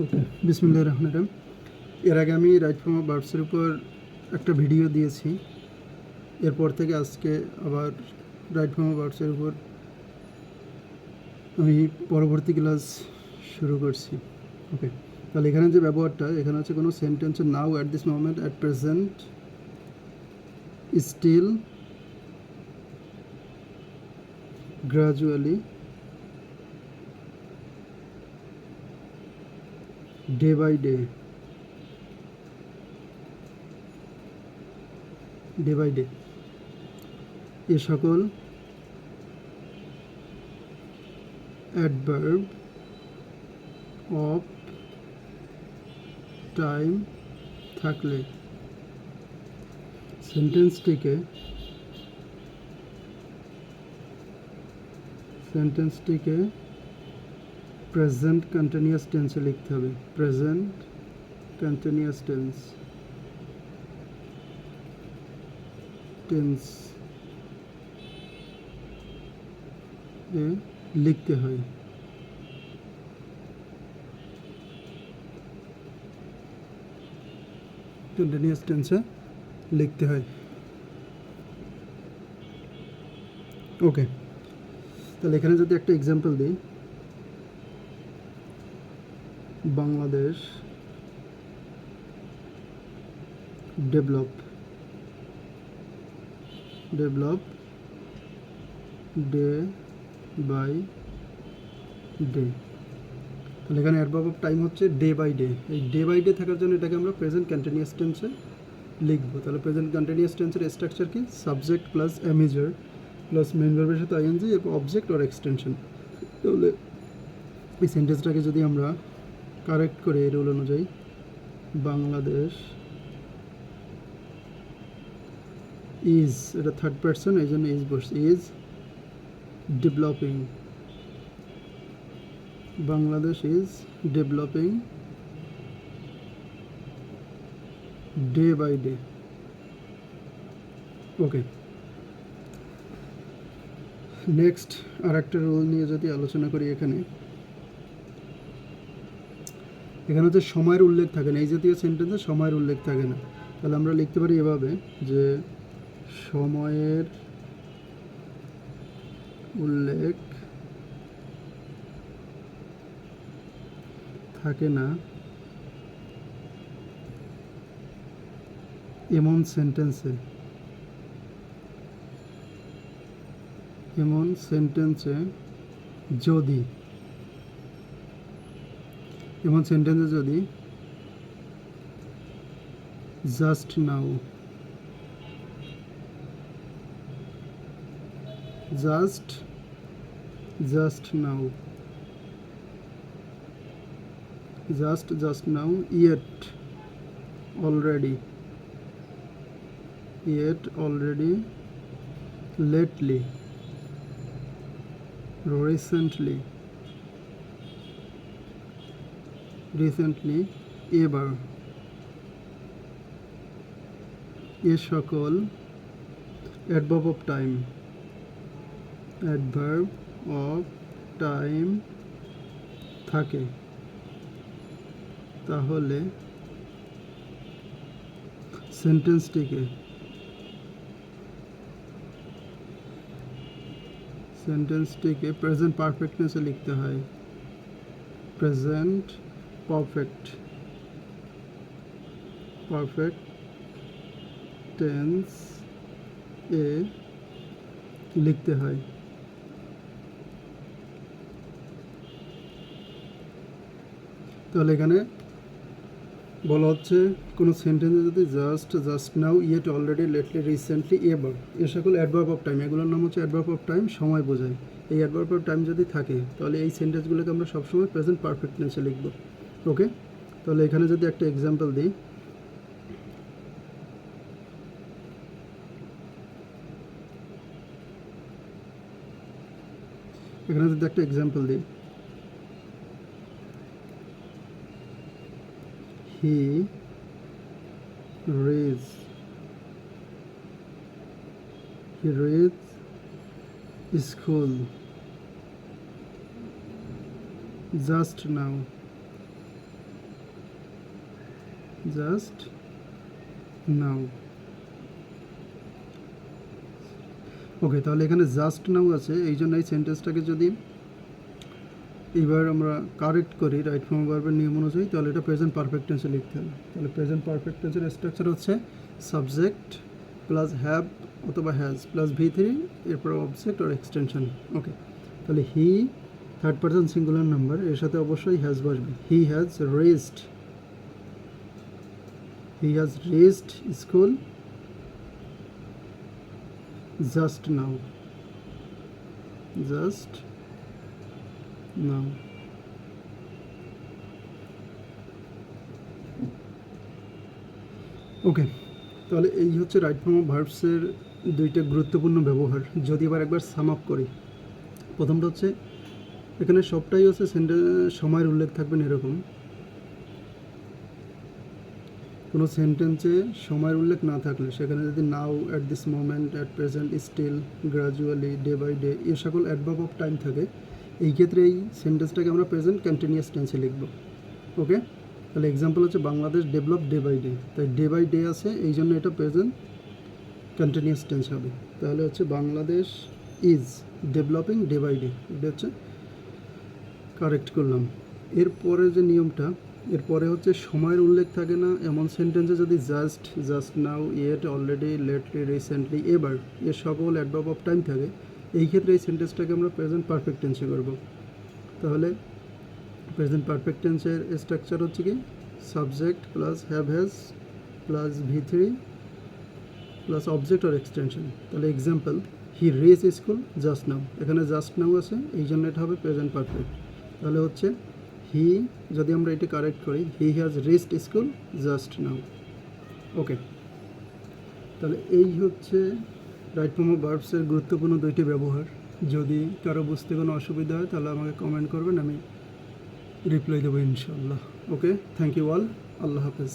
ওকে বিসমুল্লাহ রহমান রহিম। এর আগে আমি রাইট ফ্রম বার্ডসের উপর একটা ভিডিও দিয়েছি। এরপর থেকে আজকে আবার রাইট ফ্রম বার্ডসের উপর আমি পরবর্তী ক্লাস শুরু করছি। ওকে তাহলে এখানে যে ব্যবহারটা, এখানে হচ্ছে কোনো সেন্টেন্সের now at this moment at present still gradually day by day day by day এ সকল অ্যাডভার্ব অফ টাইম থাকলে। সেন্টেন্সটিকে সেন্টেন্সটিকে প্রেজেন্ট কন্টিনিউয়াস টেন্সে লিখতে হবে। প্রেজেন্ট কন্টিনিউয়াস টেন্স টেন্স এ লিখতে হয়। কন্টিনিউয়াস টেন্সে লিখতে হয়। ওকে তাহলে এখানে যদি একটা এক্সাম্পল দিই Bangladesh develop develop day by day. তাহলে এখানে অ্যাডভার্ব অফ টাইম হচ্ছে ডে বাই ডে এই ডে বাই ডে থাকার জন্য এটাকে আমরা প্রেজেন্ট কন্টিনিউয়াস টেন্সে লিখব। তাহলে প্রেজেন্ট কন্টিনিউয়াস টেন্সের স্ট্রাকচার কি? Subject plus am is are plus main ভার্বের সাথে আইএনজি এরপর অবজেক্ট আর এক্সটেনশন তাহলে এই সেন্টেন্সটাকে যদি আমরা কারেক্ট করে এই রুল অনুযায়ী বাংলাদেশ ইজ এটা থার্ড পার্সন এই জন্য ইজ বসছে is developing Bangladesh is developing day by day okay next আর একটা রোল নিয়ে যদি আলোচনা করি এখানে এখানে হচ্ছে সময়ের উল্লেখ থাকে না। এই জাতীয় সেন্টেন্সে সময়ের উল্লেখ থাকে না। তাহলে আমরা লিখতে পারি এভাবে যে সময়ের উল্লেখ থাকে না। এমন সেন্টেন্সে এমন সেন্টেন্সে যদি এমন সেন্টেন্সে যদি just now just just now just just now yet already yet already. Lately. Recently. Recently, এবার এ সকল adverb of time adverb of time থাকে। তাহলে সেন্টেন্সটিকে সেন্টেন্সটিকে প্রেজেন্ট পারফেক্টনেসে লিখতে হয়। প্রেজেন্ট পারফেক্ট পারফেক্ট টেন্স এ লিখতে হয়। তাহলে এখানে বলা হচ্ছে, কোনো সেন্টেন্সে যদি just just now yet already lately recently এবার এ সকল অ্যাডভার্ব অফ টাইম এগুলোর নাম হচ্ছে অ্যাডভার্ব অফ টাইম সময় বোঝায়। এই অ্যাডভার্ব অফ টাইম যদি থাকে, তাহলে এই সেন্টেন্সগুলোকে আমরা সবসময় প্রেজেন্ট পারফেক্টনেসে লিখব। ওকে তাহলে এখানে যদি একটা এক্সাম্পল দিই। এখানে যদি একটা এক্সাম্পল দিই। He reads he reads school just now just now. Okay, তাহলে এখানে জাস্ট নাও আছে, এই জন্য এই সেন্টেন্সটাকে যদি এবার আমরা কারেক্ট করি, রাইট ফর্ম ভার্বের নিয়ম অনুযায়ী, তাহলে এটা প্রেজেন্ট পারফেক্ট টেন্সে লিখতে হবে। তাহলে প্রেজেন্ট পারফেক্ট টেন্সের স্ট্রাকচার হচ্ছে সাবজেক্ট প্লাস হ্যাভ অথবা হ্যাজ প্লাস ভি থ্রি, এরপর অবজেক্ট আর এক্সটেনশন। ওকে, তাহলে he, third person singular number, এর সাথে অবশ্যই হ্যাজ বসবে। He has rest he has rest school just now just now okay তাহলে এই হচ্ছে রাইট ফর্ম অফ ভার্বসের দুইটা গুরুত্বপূর্ণ ব্যবহার। যদি এবার একবার সাম আপ করি। প্রথমটা হচ্ছে, এখানে সবটাই হচ্ছে সেন্টে সময়ের উল্লেখ থাকবেন এরকম। কোনো সেন্টেন্সে সময়ের উল্লেখ না থাকলে, সেখানে যদি now at this moment at present still gradually day by day এ সকল অ্যাডভার্ব অফ টাইম থাকে, এই ক্ষেত্রে এই সেন্টেন্সটাকে আমরা প্রেজেন্ট কন্টিনিউয়াস টেন্সে লিখব। ওকে তাহলে এক্সাম্পল হচ্ছে Bangladesh develop day by day তাই ডে বাই ডে আছে, এই জন্য এটা প্রেজেন্ট কন্টিনিউয়াস টেন্স হবে। তাহলে হচ্ছে Bangladesh is developing day by day এটা হচ্ছে কারেক্ট করলাম। এরপরে যে নিয়মটা এরপরে হচ্ছে সময়ের উল্লেখ থাকে না, এমন সেন্টেন্সে যদি just just now yet already lately recently এবার এর সকল অ্যাডভার্ব অফ টাইম থাকে, এই ক্ষেত্রে এই সেন্টেন্সটাকে আমরা প্রেজেন্ট পারফেক্ট টেন্সে করব। তাহলে প্রেজেন্ট পারফেক্ট টেন্সের স্ট্রাকচার হচ্ছে কি? Subject plus have has plus V three plus object R extension তাহলে example he race school just now এখানে জাস্ট নাও আছে, এই জন্য এটা হবে প্রেজেন্ট পারফেক্ট তাহলে হচ্ছে হি যদি আমরা এটি কারেক্ট করি he has wrist school just now okay তাহলে এই হচ্ছে রাইট ফর্ম বার্বসের গুরুত্বপূর্ণ দুইটি ব্যবহার। যদি কারও বুঝতে কোনো অসুবিধা হয়, তাহলে আমাকে কমেন্ট করবেন, আমি রিপ্লাই দেবো ইনশাল্লাহ ওকে থ্যাংক ইউ অল আল্লাহ হাফেজ।